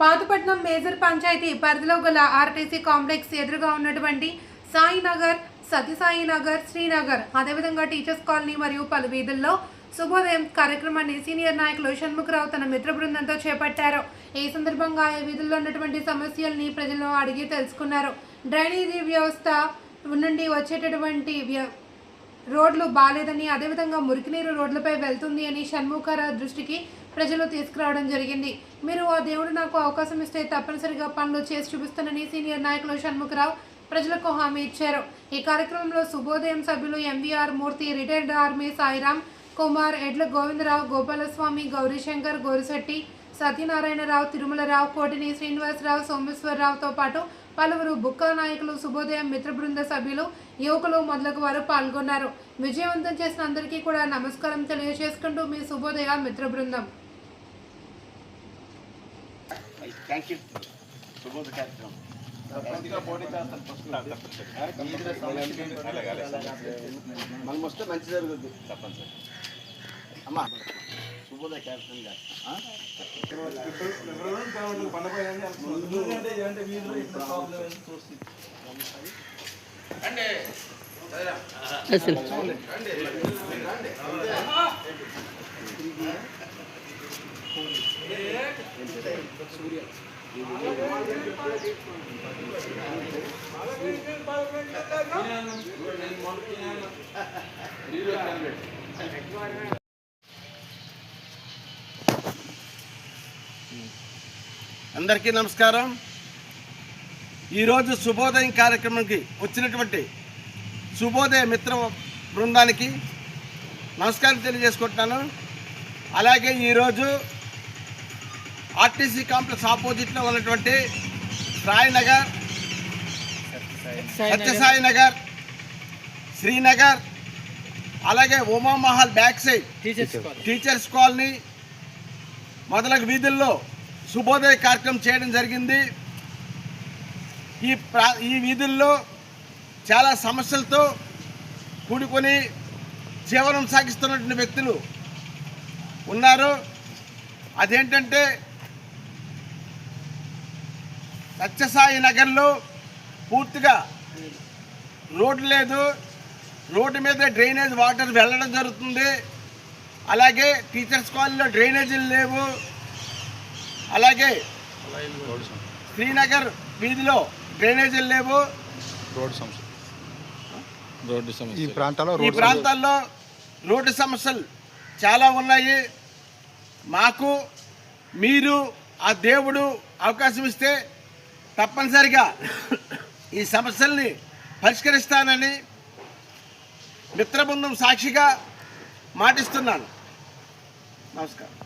Pathapatnam major panchayat పరిధిలో గల RTC complex ఎదురుగా ఉన్నటువంటి సాయినగర్ సత్యసాయి నగర్ శ్రీనగర్ అదేవిధంగా టీచర్స్ కాలనీ మరియు పలు వీధుల్లో శుభోదయం కార్యక్రమాన్ని సీనియర్ నాయకులు షణ్ముఖరావు తన మిత్ర బృందంతో చేపట్టారు. ఈ సందర్భంగా ఈ వీధుల్లో ఉన్నటువంటి సమస్యల్ని ప్రజలు అడిగి తెలుసుకున్నారు. డ్రైనేజీ వ్యవస్థ నుండి వచ్చేటటువంటి వ్య- రోడ్లు బాలేదని అదేవిధంగా మురికినీరు రోడ్లపై వెళ్తుంది అని షణ్ముఖరావు దృష్టికి ప్రజలు తీసుకురావడం జరిగింది. మీరు ఆ దేవుడు నాకు అవకాశం ఇస్తే తప్పనిసరిగా పనులు చేసి చూపిస్తానని సీనియర్ నాయకులు షణ్ముఖరావు ప్రజలకు హామీ ఇచ్చారు. ఈ కార్యక్రమంలో శుభోదయం సభ్యులు MVR Murthy retired army Sairam Kumar Edla Govindarao Gopalaswamy Gauri Shankar గోరిశెట్టి Satyanarayana Rao Tirumalarao కోటిని Srinivasarao సోమేశ్వరరావుతో పాటు పలువురు బుక్కా నాయకులు శుభోదయం మిత్ర బృంద సభ్యులు యువకులు మొదలగు వారు పాల్గొన్నారు. విజయవంతం చేసిన అందరికీ కూడా నమస్కారం తెలియజేసుకుంటూ మీ శుభోదయ మిత్ర బృందం. థ్యాంక్ యూ శుభోదయ కార్యక్రమం. మనం వస్తే మంచి తప్పనిసరి అమ్మా. శుభోదయ కార్యక్రమం చేస్తాం. ఆ? అందరికీ నమస్కారం. ఈరోజు శుభోదయం కార్యక్రమానికి వచ్చినటువంటి శుభోదయ మిత్ర బృందానికి నమస్కారం తెలియజేసుకుంటున్నాను. అలాగే ఈరోజు ఆర్టీసీ కాంప్లెక్స్ ఆపోజిట్లో ఉన్నటువంటి సాయి నగర్ సత్యసాయి నగర్ శ్రీనగర్ అలాగే Umamahal back side teachers colony మొదలగు వీధుల్లో శుభోదయ కార్యక్రమం చేయడం జరిగింది. ఈ ప్రా ఈ వీధుల్లో చాలా సమస్యలతో కూడుకొని జీవనం సాగిస్తున్నటువంటి వ్యక్తులు ఉన్నారు. అదేంటంటే సత్యసాయి నగర్లో పూర్తిగా రోడ్డు లేదు. రోడ్డు మీద డ్రైనేజ్ వాటర్ వెళ్ళడం జరుగుతుంది. అలాగే టీచర్స్ కాలనీలో డ్రైనేజీలు లేవు. అలాగే శ్రీనగర్ వీధిలో డ్రైనేజీలు లేవు. రోడ్డు సమస్య రోడ్డు సమస్య. ఈ ప్రాంతాల్లో ఈ ప్రాంతాల్లో రోడ్డు సమస్యలు చాలా ఉన్నాయి. మాకు మీరు ఆ దేవుడు అవకాశం ఇస్తే తప్పనిసరిగా ఈ సమస్యల్ని పరిష్కరిస్తానని మిత్రబృందం సాక్షిగా మాటిస్తున్నాను. నమస్కారం.